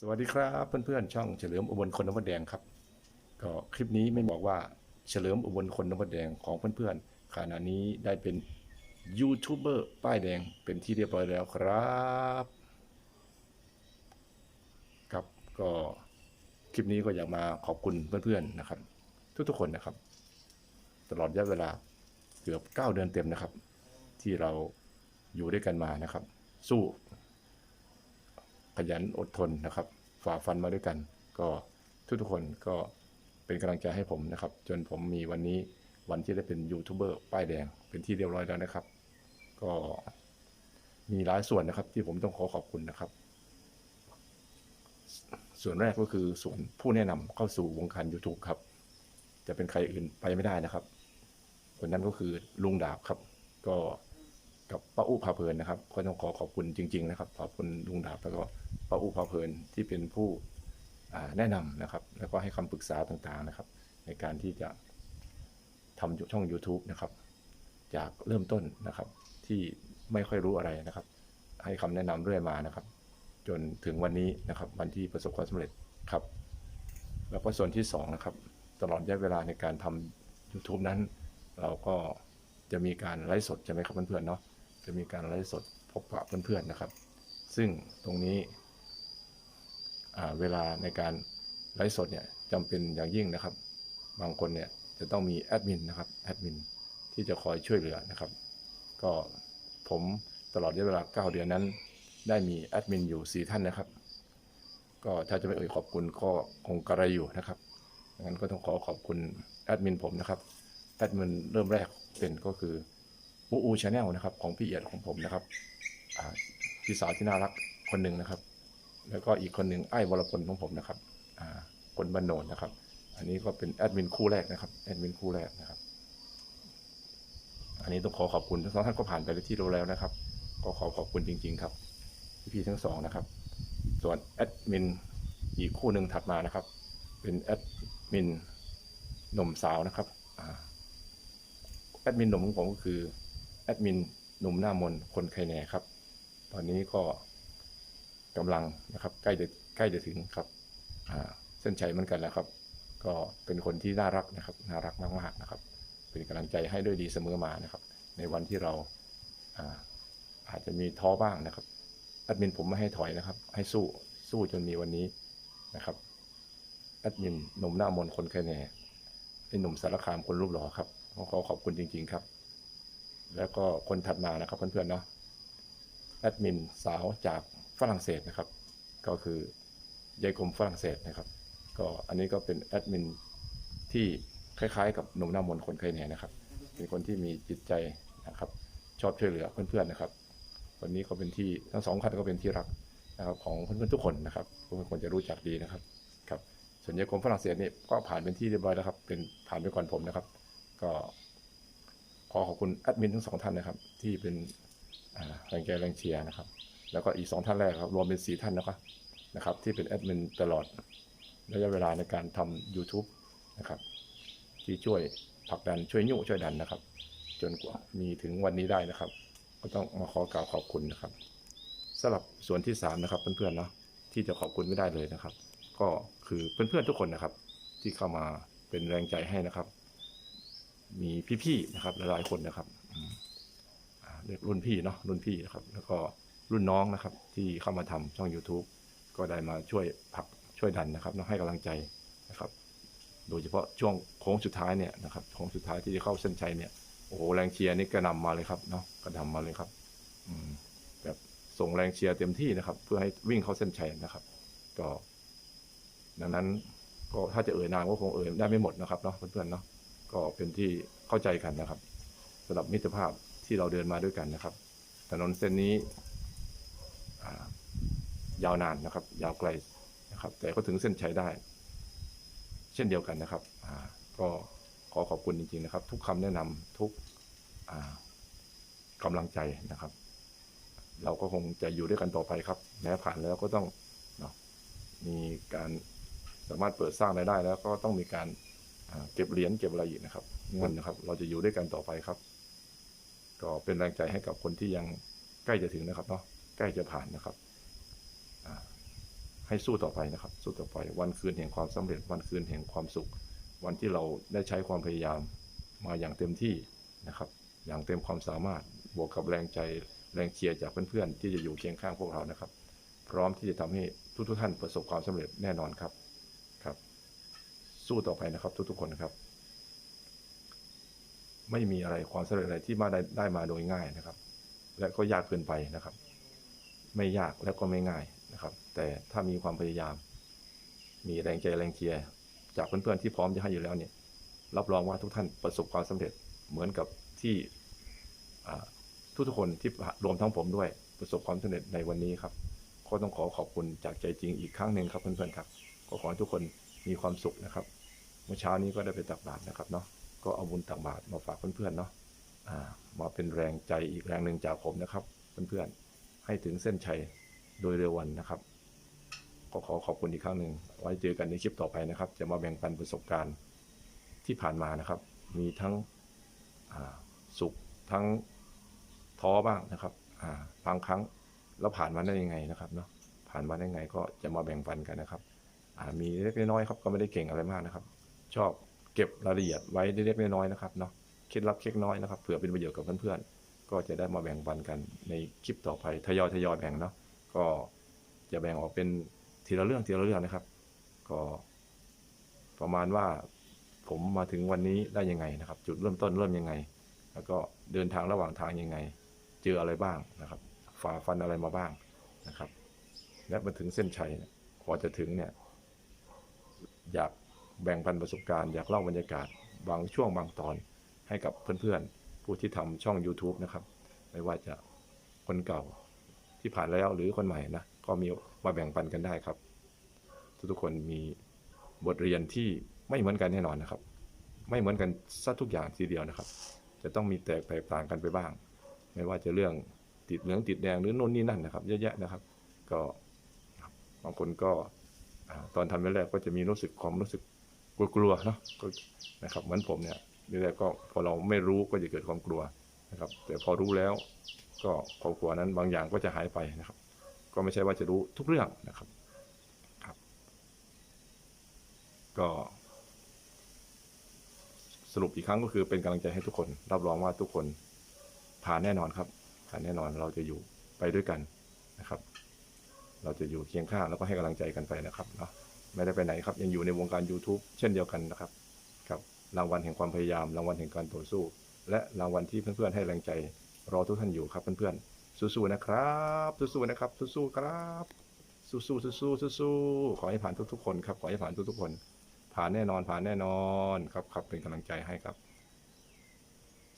สวัสดีครับเพื่อนๆช่องเฉลิมอุบลคนนวดแดงครับ ก็คลิปนี้ไม่บอกว่าเฉลิมอุบลคนนวดแดงของเพื่อนๆขณะนี้ได้เป็นยูทูบเบอร์ป้ายแดงเป็นที่เรียบร้อยแล้วครับครับก็คลิปนี้ก็อยากมาขอบคุณเพื่อนๆนะครับ ทุกๆคนนะครับ ตลอดระยะเวลาเกือบ 9 เดือนเต็มนะครับ ที่เราอยู่ด้วยกันมานะครับ สู้ ขยันอดทนนะครับ ฝ่าฟันมาด้วยกัน ก็ทุกๆคนก็เป็นกำลังใจให้ผมนะครับ จนผมมีวันนี้วันที่ได้เป็นยูทูบเบอร์ป้ายแดงเป็นที่เรียบร้อยแล้วนะครับ ก็มีหลายส่วนนะครับ ที่ผมต้องขอขอบคุณนะครับ ส่วนแรกก็คือส่วนผู้แนะนำเข้าสู่วงการ YouTube ครับ จะเป็นใครอื่นไปไม่ได้นะครับคนนั้นก็คือลุงดาบครับ ก็ กับป้าอู้พาเพลินนะครับก็ต้องขอขอบคุณจริง ๆ นะครับ ขอบคุณลุงดาบแล้วก็ป้าอู้พาเพลินที่เป็นผู้แนะนำนะครับ แล้วก็ให้คำปรึกษาต่างๆนะครับ ในการที่จะทำช่อง YouTube นะครับ จากเริ่มต้นนะครับ ที่ไม่ค่อยรู้อะไรนะครับ ให้คำแนะนำเรื่อยมานะครับ จนถึงวันนี้นะครับ วันที่ประสบความสำเร็จครับ แล้วก็ส่วนที่สองนะครับ ตลอดระยะเวลาในการทำ YouTube นั้น เราก็จะมีการไลฟ์สดใช่ไหมครับเพื่อนๆเนาะ จะมีการไลฟ์สดพบปะเพื่อนๆนะครับ ซึ่งตรงนี้เวลาในการไลฟ์สดเนี่ยจำเป็นอย่างยิ่งนะครับ บางคนเนี่ยจะต้องมีแอดมินนะครับแอดมินที่จะคอยช่วยเหลือนะครับ ก็ผมตลอดระยะเวลา 9 เดือนนั้น ได้มีแอดมินอยู่ 4 ท่านนะครับ ก็ถ้าจะไม่เอ่ยขอบคุณก็คงกระไรอยู่นะครับงั้นก็ต้องขอขอบคุณแอดมินผมนะครับแอดมินเริ่มแรกเป็นก็คือ ปูอูชาแนลนะครับ ของพี่เอียดของผมนะครับพี่สาวที่น่ารักคนหนึ่งนะครับ แล้วก็อีกคนหนึ่งไอ้วรพลของผมนะครับคนบันโนนนะครับ อันนี้ก็เป็นแอดมินคู่แรกนะครับแอดมินคู่แรกนะครับ อันนี้ต้องขอขอบคุณทั้งสองท่านก็ผ่านไปที่เราแล้วนะครับ ก็ขอขอบคุณจริง ๆ ครับพี่ทั้งสองนะครับ ส่วนแอดมินอีกคู่หนึ่งถัดมานะครับ เป็นแอดมินหนุ่มสาวนะครับแอดมินหนุ่มของผมก็คือ แอดมินหนุ่มหน้ามนคนไคแน่ครับ ตอนนี้ก็กำลังนะครับ ใกล้จะใกล้จะถึงครับเส้นชัยเหมือนกันแล้วครับ ก็เป็นคนที่น่ารักนะครับน่ารักมากๆนะครับ เป็นกำลังใจให้ด้วยดีเสมอมานะครับ ในวันที่เราอาอาจจะมีท้อบ้างนะครับแอดมินผมไม่ให้ถอยนะครับ ให้สู้สู้จนมีวันนี้นะครับแอดมินหนุ่มหน้ามนคนไคแน่เป็นหนุ่มสารคามคนรูปหล่อครับขอขอบคุณจริง ๆ ครับ แล้วก็คนถัดมานะครับเพื่อนๆเนาะแอดมินสาวจากฝรั่งเศสนะครับ ก็คือยายกรมฝรั่งเศสนะครับ ก็อันนี้ก็เป็นแอดมินที่คล้ายๆ กับหนุ่มหน้ามนคนไคแหน่นะครับ เป็นคนที่มีจิตใจนะครับ ชอบช่วยเหลือเพื่อนๆนะครับวันนี้ก็เป็นที่ทั้งสองท่านก็เป็นที่รักนะครับของเพื่อนๆทุกคนนะครับทุกคนจะรู้จักดีนะครับครับส่วนยายกรมฝรั่งเศสนี่ก็ผ่านเป็นที่เรียบร้อยแล้วครับ เป็นผ่านไปก่อนผมนะครับ ก็ อขอบคุณแอดมินทั้งสองท่านนะครับ ที่เป็นแรงใจแรงเชียร์นะครับ แล้วก็อีกสองท่านแรกครับรวมเป็นสี่ท่านนะครับนะครับ ที่เป็นแอดมินตลอดระยะเวลาในการทำ YouTube นะครับ ที่ช่วยผลักดันช่วยยุ่ช่วยดันนะครับ จนกว่ามีถึงวันนี้ได้นะครับ ก็ต้องมาขอกล่าวขอบคุณนะครับสำหรับส่วนที่สามนะครับเพื่อนๆเนาะที่จะขอบคุณไม่ได้เลยนะครับ ก็คือเพื่อนๆทุกคนนะครับ ที่เข้ามาเป็นแรงใจให้นะครับ มีพี่ๆนะครับหลายๆคนนะครับเรียกรุ่นพี่เนาะรุ่นพี่นะครับ แล้วก็รุ่นน้องนะครับ ที่เข้ามาทำช่อง YouTube ก็ได้มาช่วยผลักช่วยดันนะครับแล้วให้กำลังใจนะครับ โดยเฉพาะช่วงโค้งสุดท้ายเนี่ยนะครับโค้งสุดท้ายที่จะเข้าเส้นชัยเนี่ยโอ้โหแรงเชียร์นี่กระนำมาเลยครับเนาะกระนำมาเลยครับอืมแบบส่งแรงเชียร์เต็มที่นะครับ เพื่อให้วิ่งเข้าเส้นชัยนะครับ ก็ ดังนั้นก็ถ้าจะเอ่ยนามก็คงเอ่ยได้ไม่หมดนะครับเนาะเพื่อนๆเนาะ ก็เป็นที่เข้าใจกันนะครับสำหรับมิตรภาพที่เราเดินมาด้วยกันนะครับ ถนนเส้นนี้ยาวนานนะครับ ยาวไกลนะครับ แต่ก็ถึงเส้นชัยได้ เช่นเดียวกันนะครับก็ขอขอบคุณจริงๆนะครับ ทุกคำแนะนำทุกอ่ากำลังใจนะครับ เราก็คงจะอยู่ด้วยกันต่อไปครับแม้ผ่านแล้วก็ต้องมีการสามารถเปิดสร้างรายได้แล้วก็ต้องมีการ เก็บเหรียญเก็บอะไรอีกนะครับเงินนะครับ เราจะอยู่ด้วยกันต่อไปครับ ก็เป็นแรงใจให้กับคนที่ยังใกล้จะถึงนะครับเนาะใกล้จะผ่านนะครับให้สู้ต่อไปนะครับ สู้ต่อไปวันคืนแห่งความสำเร็จวันคืนแห่งความสุข วันที่เราได้ใช้ความพยายามมาอย่างเต็มที่นะครับ อย่างเต็มความสามารถบวกกับแรงใจแรงเชียร์จากเพื่อนๆที่จะอยู่เคียงข้างพวกเรานะครับ พร้อมที่จะทำให้ทุกๆท่านประสบความสำเร็จแน่นอนครับ สู้ต่อไปนะครับ ทุกๆคนครับ ไม่มีอะไรความสำเร็จอะไรที่มาได้ได้มาโดยง่ายนะครับ และก็ยากเกินไปนะครับ ไม่ยากแล้วก็ไม่ง่ายนะครับ แต่ถ้ามีความพยายาม มีแรงใจแรงเชียร์จากเพื่อนๆที่พร้อมจะให้อยู่แล้วเนี่ย รับรองว่าทุกท่านประสบความสำเร็จเหมือนกับที่ทุกๆคนที่รวมทั้งผมด้วยประสบความสำเร็จในวันนี้ครับก็ต้องขอขอบคุณจากใจจริงอีกครั้งหนึ่งครับเพื่อนๆครับ ก็ขอให้ทุกคน มีความสุขนะครับ เมื่อเช้านี้ก็ได้ไปตักบาตรนะครับเนาะก็เอาบุญตักบาตรมาฝากเพื่อนๆเนาะอ่ามาเป็นแรงใจอีกแรงหนึ่งจากผมนะครับ เพื่อนๆให้ถึงเส้นชัยโดยเร็ววันนะครับ ก็ขอขอบคุณอีกครั้งหนึ่งไว้เจอกันในคลิปต่อไปนะครับ จะมาแบ่งปันประสบการณ์ที่ผ่านมานะครับ มีทั้งสุขทั้งท้อบ้างนะครับบางครั้งเราผ่านมาได้ยังไงนะครับเนาะผ่านมาได้ยังไงก็จะมาแบ่งปันกันนะครับ มีเล็กน้อยครับก็ไม่ได้เก่งอะไรมากนะครับ ชอบเก็บรายละเอียดไว้เล็กน้อยนะครับเนาะเคล็ดลับเล็กน้อยนะครับเผื่อเป็นประโยชน์กับเพื่อนๆก็จะได้มาแบ่งปันกันในคลิปต่อไปทยอยทยอยแบ่งเนาะก็จะแบ่งออกเป็นทีละเรื่องทีละเรื่องนะครับ ก็ประมาณว่าผมมาถึงวันนี้ได้ยังไงนะครับ จุดเริ่มต้นเริ่มยังไง แล้วก็เดินทางระหว่างทางยังไง เจออะไรบ้างนะครับฝ่าฟันอะไรมาบ้างนะครับ และมาถึงเส้นชัยเนี่ยกว่าจะถึงเนี่ย อยากแบ่งปันประสบการณ์อยากเล่าบรรยากาศบางช่วงบางตอนให้กับเพื่อนๆ ผู้ที่ทำช่อง YouTube นะครับ ไม่ว่าจะคนเก่าที่ผ่านแล้วหรือคนใหม่นะ ก็มีมาแบ่งปันกันได้ครับ ทุกๆคนมีบทเรียนที่ไม่เหมือนกันแน่นอนนะครับ ไม่เหมือนกันซะทุกอย่างทีเดียวนะครับ จะต้องมีแตกแตกต่างกันไปบ้าง ไม่ว่าจะเรื่องติดเหลืองติดแดงหรือโน่นนี่นั่นนะครับ เยอะแยะนะครับ ก็บางคนก็ ตอนทำแรกๆก็จะมีรู้สึกความรู้สึกกลัวๆเนาะก็นะครับเหมือนผมเนี่ยแรกๆก็พอเราไม่รู้ก็จะเกิดความกลัวนะครับ แต่พอรู้แล้ว ก็ความกลัวนั้นบางอย่างก็จะหายไปนะครับ ก็ไม่ใช่ว่าจะรู้ทุกเรื่องนะครับครับ ก็ สรุปอีกครั้งก็คือเป็นกำลังใจให้ทุกคน รับรองว่าทุกคนผ่านแน่นอนครับผ่านแน่นอนเราจะอยู่ไปด้วยกันนะครับ เราจะอยู่เคียงข้างแล้วก็ให้กำลังใจกันไปนะครับเนาะไม่ได้ไปไหนครับ ยังอยู่ในวงการ YouTube เช่นเดียวกันนะครับครับรางวัลแห่งความพยายาม รางวัลแห่งการต่อสู้ และรางวัลที่เพื่อนๆให้แรงใจ รอทุกท่านอยู่ครับเพื่อนๆสู้ๆนะครับสู้ๆนะครับสู้ๆครับสู้ๆสู้ๆสู้ๆขอให้ผ่านทุกๆคนครับขอให้ผ่านทุกๆคน ผ่านแน่นอนผ่านแน่นอนครับครับเป็นกำลังใจให้ครับ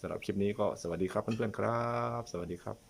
สำหรับคลิปนี้ก็สวัสดีครับเพื่อนๆครับ สวัสดีครับ